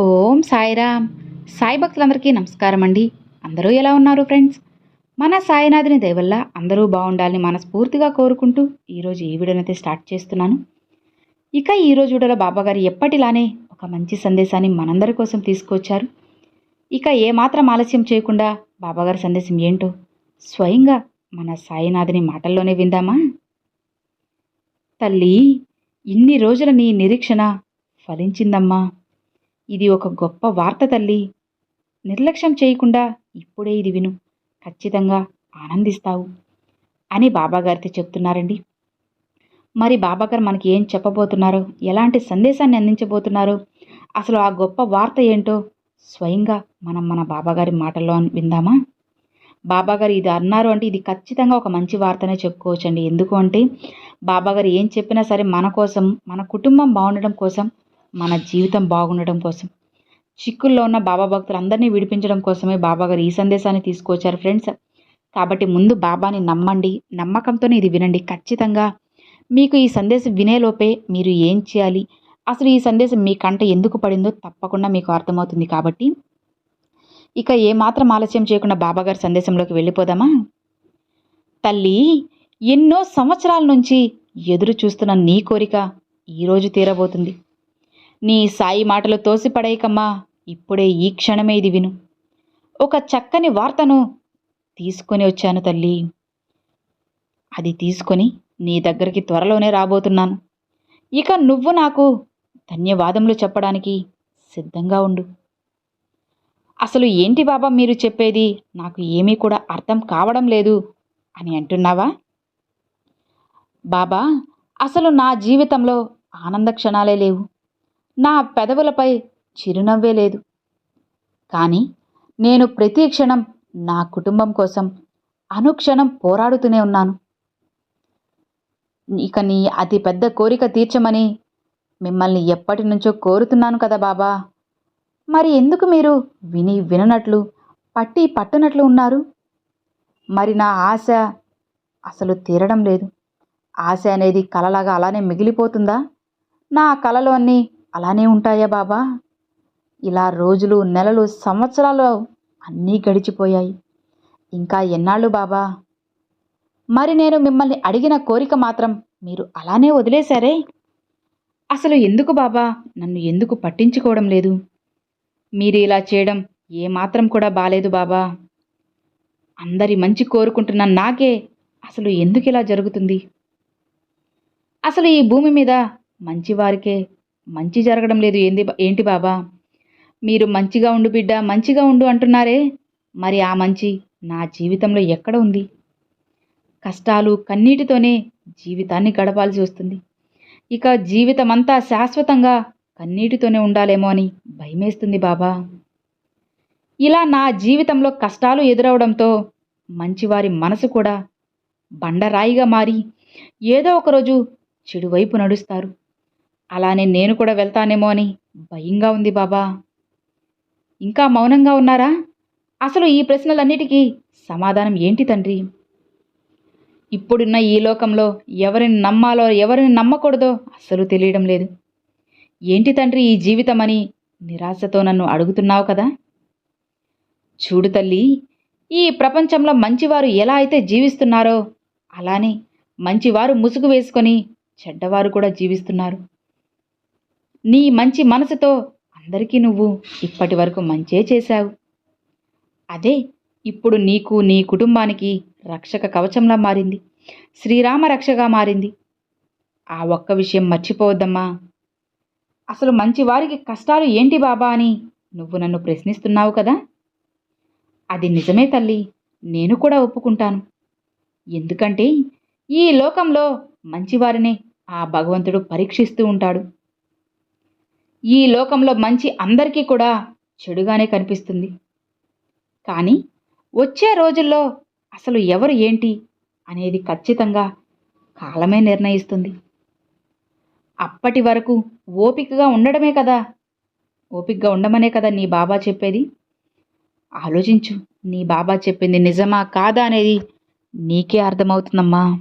ఓం సాయిరామ్. సాయి భక్తులందరికీ నమస్కారం అండి అందరూ ఎలా ఉన్నారు ఫ్రెండ్స్? మన సాయినాథుని దయవల్ల అందరూ బాగుండాలని మనస్ఫూర్తిగా కోరుకుంటూ ఈరోజు ఈ వీడియోనైతే స్టార్ట్ చేస్తున్నాను. ఇక ఈరోజు వీడియోలో బాబాగారు ఎప్పటిలానే ఒక మంచి సందేశాన్ని మనందరి కోసం తీసుకొచ్చారు. ఇక ఏమాత్రం ఆలస్యం చేయకుండా బాబాగారి సందేశం ఏంటో స్వయంగా మన సాయినాథుని మాటల్లోనే విందామా? తల్లి ఇన్ని రోజుల నీ నిరీక్షణ ఫలించిందమ్మా. ఇది ఒక గొప్ప వార్త తల్లి. నిర్లక్ష్యం చేయకుండా ఇప్పుడే ఇది విను. ఖచ్చితంగా ఆనందిస్తావు అని బాబాగారితో చెప్తున్నారండి. మరి బాబాగారు మనకి ఏం చెప్పబోతున్నారో ఎలాంటి సందేశాన్ని అందించబోతున్నారో అసలు ఆ గొప్ప వార్త ఏంటో స్వయంగా మనం మన బాబాగారి మాటల్లో విందామా? బాబాగారు ఇది అన్నారు అంటే ఇది ఖచ్చితంగా ఒక మంచి వార్తనే చెప్పుకోవచ్చండి. ఎందుకు అంటే బాబాగారు ఏం చెప్పినా సరే మన కోసం మన కుటుంబం బాగుండడం కోసం మన జీవితం బాగుండడం కోసం. చిక్కుల్లో ఉన్న బాబా భక్తులందరినీ విడిపించడం కోసమే బాబాగారు ఈ సందేశాన్ని తీసుకొచ్చారు ఫ్రెండ్స్. కాబట్టి ముందు బాబాని నమ్మండి. నమ్మకంతోనే ఇది వినండి. ఖచ్చితంగా మీకు ఈ సందేశం వినేలోపే మీరు ఏం చేయాలి? అసలు ఈ సందేశం మీ కంట ఎందుకు పడిందో తప్పకుండా మీకు అర్థమవుతుంది కాబట్టి. ఇక ఏమాత్రం ఆలస్యం చేయకుండా బాబాగారి సందేశంలోకి వెళ్ళిపోదామా? తల్లి ఎన్నో సంవత్సరాల నుంచి ఎదురు చూస్తున్న నీ కోరిక ఈరోజు తీరబోతుంది. నీ సాయి మాటలు తోసిపడేయకమ్మా ఇప్పుడే ఈ క్షణమే ఇది విను. ఒక చక్కని వార్తను తీసుకొని వచ్చాను తల్లి. అది తీసుకొని నీ దగ్గరికి త్వరలోనే రాబోతున్నాను. ఇక నువ్వు నాకు ధన్యవాదములు చెప్పడానికి సిద్ధంగా ఉండు. అసలు ఏంటి బాబా మీరు చెప్పేది? నాకు ఏమీ కూడా అర్థం కావడం లేదు అని అంటున్నావా? బాబా అసలు నా జీవితంలో ఆనంద క్షణాలే లేవు. నా పెదవులపై చిరునవ్వే లేదు. కానీ నేను ప్రతి క్షణం నా కుటుంబం కోసం అనుక్షణం పోరాడుతూనే ఉన్నాను. ఇక నీ అతి పెద్ద కోరిక తీర్చమని మిమ్మల్ని ఎప్పటి నుంచో కోరుతున్నాను కదా బాబా. మరి ఎందుకు మీరు విని విననట్లు పట్టి పట్టునట్లు ఉన్నారు? మరి నా ఆశ అసలు తీరడం లేదు. ఆశ అనేది కలలాగా అలానే మిగిలిపోతుందా? నా కలలు అన్నీ అలానే ఉంటాయా బాబా? ఇలా రోజులు నెలలు సంవత్సరాలు అన్నీ గడిచిపోయాయి. ఇంకా ఎన్నాళ్ళు బాబా? మరి నేను మిమ్మల్ని అడిగిన కోరిక మాత్రం మీరు అలానే వదిలేశారే? అసలు ఎందుకు బాబా? నన్ను ఎందుకు పట్టించుకోవడం లేదు? మీరు ఇలా చేయడం ఏమాత్రం కూడా బాలేదు బాబా. అందరి మంచి కోరుకుంటున్న నాకే అసలు ఎందుకు ఇలా జరుగుతుంది? అసలు ఈ భూమి మీద మంచివారికే మంచి జరగడం లేదు. ఏంది ఏంటి బాబా? మీరు మంచిగా ఉండు బిడ్డ మంచిగా ఉండు అంటున్నారే. మరి ఆ మంచి నా జీవితంలో ఎక్కడ ఉంది? కష్టాలు కన్నీటితోనే జీవితాన్ని గడపాల్సి వస్తుంది. ఇక జీవితం అంతా శాశ్వతంగా కన్నీటితోనే ఉండాలేమో అని భయమేస్తుంది బాబా. ఇలా నా జీవితంలో కష్టాలు ఎదురవడంతో మంచివారి మనసు కూడా బండరాయిగా మారి ఏదో ఒకరోజు చెడువైపు నడుస్తారు. అలానే నేను కూడా వెళ్తానేమో అని భయంగా ఉంది బాబా. ఇంకా మౌనంగా ఉన్నారా? అసలు ఈ ప్రశ్నలన్నిటికీ సమాధానం ఏంటి తండ్రి? ఇప్పుడున్న ఈ లోకంలో ఎవరిని నమ్మాలో ఎవరిని నమ్మకూడదో అస్సలు తెలియడం లేదు. ఏంటి తండ్రి ఈ జీవితం అని నిరాశతో నన్ను అడుగుతున్నావు కదా? చూడు తల్లి ఈ ప్రపంచంలో మంచివారు ఎలా అయితే జీవిస్తున్నారో అలానే మంచివారు ముసుగు వేసుకొని చెడ్డవారు కూడా జీవిస్తున్నారు. నీ మంచి మనసుతో అందరికీ నువ్వు ఇప్పటి వరకు మంచే చేశావు. అదే ఇప్పుడు నీకు నీ కుటుంబానికి రక్షక కవచంలా మారింది. శ్రీరామ రక్షగా మారింది. ఆ ఒక్క విషయం మర్చిపోవద్దమ్మా. అసలు మంచి వారికి కష్టాలు ఏంటి బాబా అని నువ్వు నన్ను ప్రశ్నిస్తున్నావు కదా? అది నిజమే తల్లి. నేను కూడా ఒప్పుకుంటాను. ఎందుకంటే ఈ లోకంలో మంచివారినే ఆ భగవంతుడు పరీక్షిస్తూ ఉంటాడు. ఈ లోకంలో మంచి అందరికీ కూడా చెడుగానే కనిపిస్తుంది. కానీ వచ్చే రోజుల్లో అసలు ఎవరు ఏంటి అనేది ఖచ్చితంగా కాలమే నిర్ణయిస్తుంది. అప్పటి వరకు ఓపికగా ఉండడమే కదా. ఓపికగా ఉండమనే కదా నీ బాబా చెప్పేది? ఆలోచించు నీ బాబా చెప్పింది నిజమా కాదా అనేది నీకే అర్థమవుతుందమ్మా.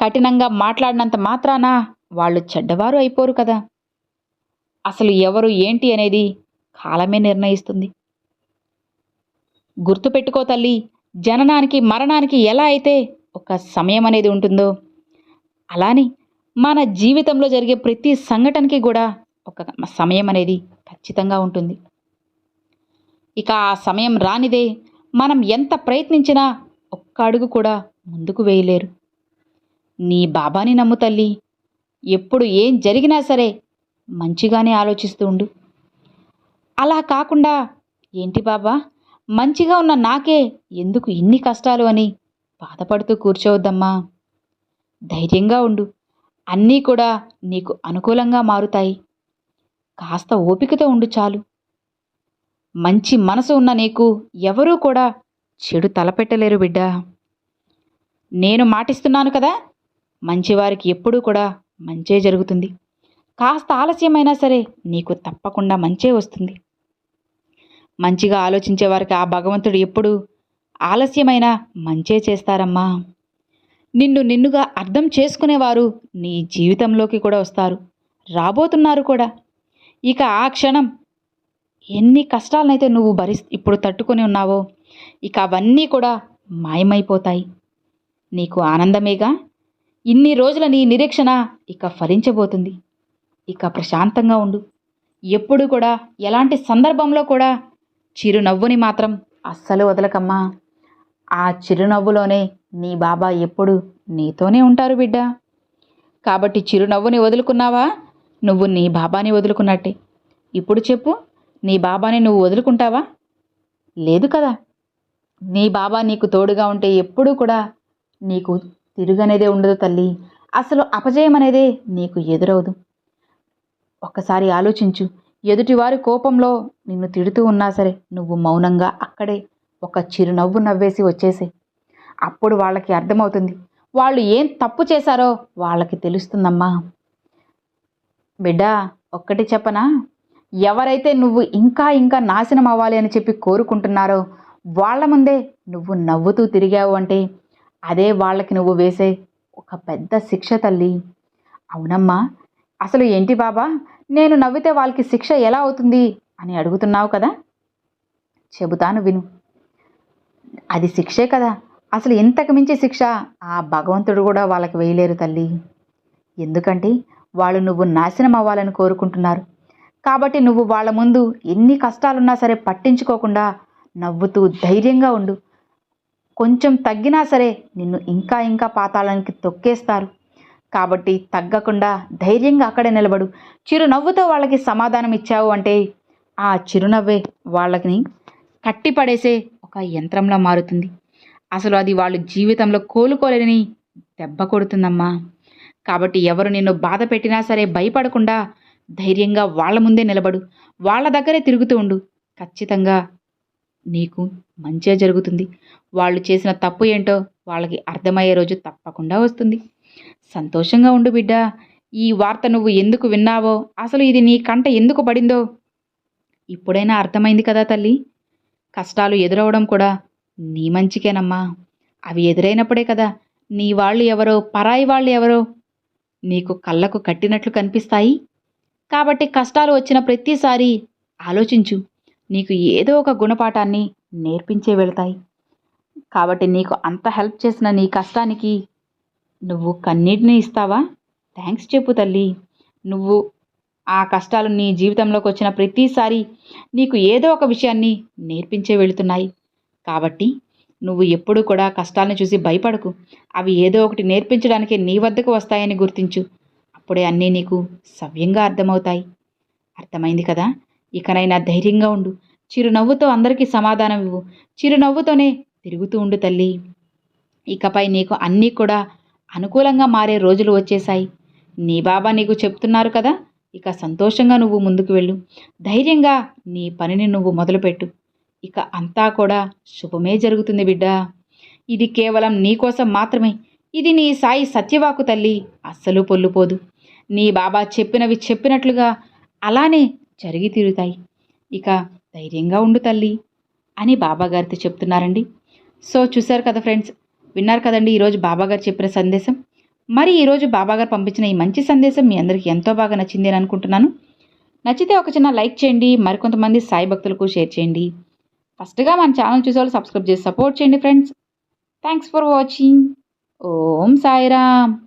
కఠినంగా మాట్లాడినంత మాత్రాన వాళ్ళు చెడ్డవారు అయిపోరు కదా. అసలు ఎవరు ఏంటి అనేది కాలమే నిర్ణయిస్తుంది. గుర్తుపెట్టుకో తల్లి జననానికి మరణానికి ఎలా అయితే ఒక సమయం అనేది ఉంటుందో అలానే మన జీవితంలో జరిగే ప్రతి సంఘటనకి కూడా ఒక సమయం అనేది ఖచ్చితంగా ఉంటుంది. ఇక ఆ సమయం రానిదే మనం ఎంత ప్రయత్నించినా ఒక్క అడుగు కూడా ముందుకు వేయలేరు. నీ బాబాని నమ్ము తల్లి ఎప్పుడు ఏం జరిగినా సరే మంచిగానే ఆలోచిస్తూ ఉండు. అలా కాకుండా ఏంటి బాబా? మంచిగా ఉన్న నాకే ఎందుకు ఇన్ని కష్టాలు అని బాధపడుతూ కూర్చోవద్దమ్మా. ధైర్యంగా ఉండు. అన్నీ కూడా నీకు అనుకూలంగా మారుతాయి. కాస్త ఓపికతో ఉండు చాలు. మంచి మనసు ఉన్న నీకు ఎవరూ కూడా చెడు తలపెట్టలేరు బిడ్డ. నేను మాటిస్తున్నాను కదా? మంచివారికి ఎప్పుడూ కూడా మంచే జరుగుతుంది. కాస్త ఆలస్యమైనా సరే నీకు తప్పకుండా మంచే వస్తుంది. మంచిగా ఆలోచించే వారికి ఆ భగవంతుడు ఎప్పుడు ఆలస్యమైన మంచే చేస్తారమ్మా. నిన్ను నిన్నుగా అర్థం చేసుకునేవారు నీ జీవితంలోకి కూడా వస్తారు. రాబోతున్నారు కూడా. ఇక ఆ క్షణం ఎన్ని కష్టాలనైతే నువ్వు భరి ఇప్పుడు తట్టుకొని ఉన్నావో ఇక అవన్నీ కూడా మాయమైపోతాయి. నీకు ఆనందమేగా? ఇన్ని రోజుల నీ నిరీక్షణ ఇక ఫలించబోతుంది. ఇక ప్రశాంతంగా ఉండు. ఎప్పుడు కూడా ఎలాంటి సందర్భంలో కూడా చిరునవ్వుని మాత్రం అస్సలు వదలకమ్మా. ఆ చిరునవ్వులోనే నీ బాబా ఎప్పుడు నీతోనే ఉంటారు బిడ్డ. కాబట్టి చిరునవ్వుని వదులుకున్నావా? నువ్వు నీ బాబాని వదులుకున్నట్టే. ఇప్పుడు చెప్పు నీ బాబాని నువ్వు వదులుకుంటావా? లేదు కదా. నీ బాబా నీకు తోడుగా ఉంటే ఎప్పుడూ కూడా నీకు తిరుగనేదే ఉండదు తల్లి. అసలు అపజయం అనేదే నీకు ఎదురవదు. ఒక్కసారి ఆలోచించు. ఎదుటివారి కోపంలో నిన్ను తిడుతూ ఉన్నా సరే నువ్వు మౌనంగా అక్కడే ఒక చిరునవ్వు నవ్వేసి వచ్చేసే అప్పుడు వాళ్ళకి అర్థమవుతుంది. వాళ్ళు ఏం తప్పు చేశారో వాళ్ళకి తెలుస్తుందమ్మా. బిడ్డా ఒక్కటి చెప్పనా? ఎవరైతే నువ్వు ఇంకా ఇంకా నాశనం అవ్వాలి అని చెప్పి కోరుకుంటున్నారో వాళ్ళ ముందే నువ్వు నవ్వుతూ తిరిగావు అంటే అదే వాళ్ళకి నువ్వు వేసే ఒక పెద్ద శిక్ష తల్లి. అవునమ్మా. అసలు ఏంటి బాబా? నేను నవ్వితే వాళ్ళకి శిక్ష ఎలా అవుతుంది అని అడుగుతున్నావు కదా? చెబుతాను విను. అది శిక్షే కదా. అసలు ఇంతకు మించి శిక్ష ఆ భగవంతుడు కూడా వాళ్ళకి వేయలేరు తల్లి. ఎందుకంటే వాళ్ళు నువ్వు నాశనం అవ్వాలని కోరుకుంటున్నారు. కాబట్టి నువ్వు వాళ్ళ ముందు ఎన్ని కష్టాలున్నా సరే పట్టించుకోకుండా నవ్వుతూ ధైర్యంగా ఉండు. కొంచెం తగ్గినా సరే నిన్ను ఇంకా ఇంకా పాతాళానికి తొక్కేస్తారు. కాబట్టి తగ్గకుండా ధైర్యంగా అక్కడే నిలబడు. చిరునవ్వుతో వాళ్ళకి సమాధానం ఇచ్చావు అంటే ఆ చిరునవ్వే వాళ్ళని కట్టిపడేసే ఒక యంత్రంలా మారుతుంది. అసలు అది వాళ్ళు జీవితంలో కోలుకోలేని దెబ్బ కొడుతుందమ్మా. కాబట్టి ఎవరు నిన్ను బాధ పెట్టినా సరే భయపడకుండా ధైర్యంగా వాళ్ళ ముందే నిలబడు. వాళ్ళ దగ్గరే తిరుగుతూ ఉండు. ఖచ్చితంగా నీకు మంచిగా జరుగుతుంది. వాళ్ళు చేసిన తప్పు ఏంటో వాళ్ళకి అర్థమయ్యే రోజు తప్పకుండా వస్తుంది. సంతోషంగా ఉండు బిడ్డ. ఈ వార్త నువ్వు ఎందుకు విన్నావో? అసలు ఇది నీ కంట ఎందుకు పడిందో? ఇప్పుడైనా అర్థమైంది కదా తల్లి. కష్టాలు ఎదురవడం కూడా నీ మంచికేనమ్మా. అవి ఎదురైనప్పుడే కదా నీ వాళ్ళు ఎవరో పరాయి వాళ్ళు ఎవరో నీకు కళ్ళకు కట్టినట్లు కనిపిస్తాయి. కాబట్టి కష్టాలు వచ్చిన ప్రతిసారి ఆలోచించు. నీకు ఏదో ఒక గుణపాఠాన్ని నేర్పించే వెళ్తాయి. కాబట్టి నీకు అంత హెల్ప్ చేసిన నీ కష్టానికి నువ్వు కన్నీటిని ఇస్తావా? థ్యాంక్స్ చెప్పు తల్లి. నువ్వు ఆ కష్టాలు నీ జీవితంలోకి వచ్చిన ప్రతిసారి నీకు ఏదో ఒక విషయాన్ని నేర్పించే వెళుతున్నాయి. కాబట్టి నువ్వు ఎప్పుడూ కూడా కష్టాలను చూసి భయపడకు. అవి ఏదో ఒకటి నేర్పించడానికి నీ వద్దకు వస్తాయని గుర్తించు. అప్పుడే అన్నీ నీకు సవ్యంగా అర్థమవుతాయి. అర్థమైంది కదా? ఇకనైనా ధైర్యంగా ఉండు. చిరునవ్వుతో అందరికీ సమాధానం ఇవ్వు. చిరునవ్వుతోనే తిరుగుతూ ఉండు తల్లి. ఇకపై నీకు అన్నీ కూడా అనుకూలంగా మారే రోజులు వచ్చేశాయి. నీ బాబా నీకు చెప్తున్నారు కదా ఇక సంతోషంగా నువ్వు ముందుకు వెళ్ళు. ధైర్యంగా నీ పనిని నువ్వు మొదలుపెట్టు. ఇక అంతా కూడా శుభమే జరుగుతుంది బిడ్డా. ఇది కేవలం నీ కోసం మాత్రమే. ఇది నీ సాయి సత్యవాకు తల్లి. అస్సలు పొల్లుపోదు నీ బాబా చెప్పినవి చెప్పినట్లుగా అలానే జరిగి తీరుతాయి. ఇక ధైర్యంగా ఉండు తల్లి అని బాబాగారితో చెప్తున్నారండి. సో చూశారు కదా ఫ్రెండ్స్ విన్నారు కదండి ఈరోజు బాబాగారు చెప్పిన సందేశం. మరి ఈరోజు బాబాగారు పంపించిన ఈ మంచి సందేశం మీ అందరికీ ఎంతో బాగా నచ్చింది అని అనుకుంటున్నాను. నచ్చితే ఒక చిన్న లైక్ చేయండి మరికొంతమంది సాయి భక్తులకు షేర్ చేయండి. ఫస్ట్గా మన ఛానల్ చూసే వాళ్ళు సబ్స్క్రైబ్ చేసి సపోర్ట్ చేయండి friends. Thanks for watching. Om Sairam.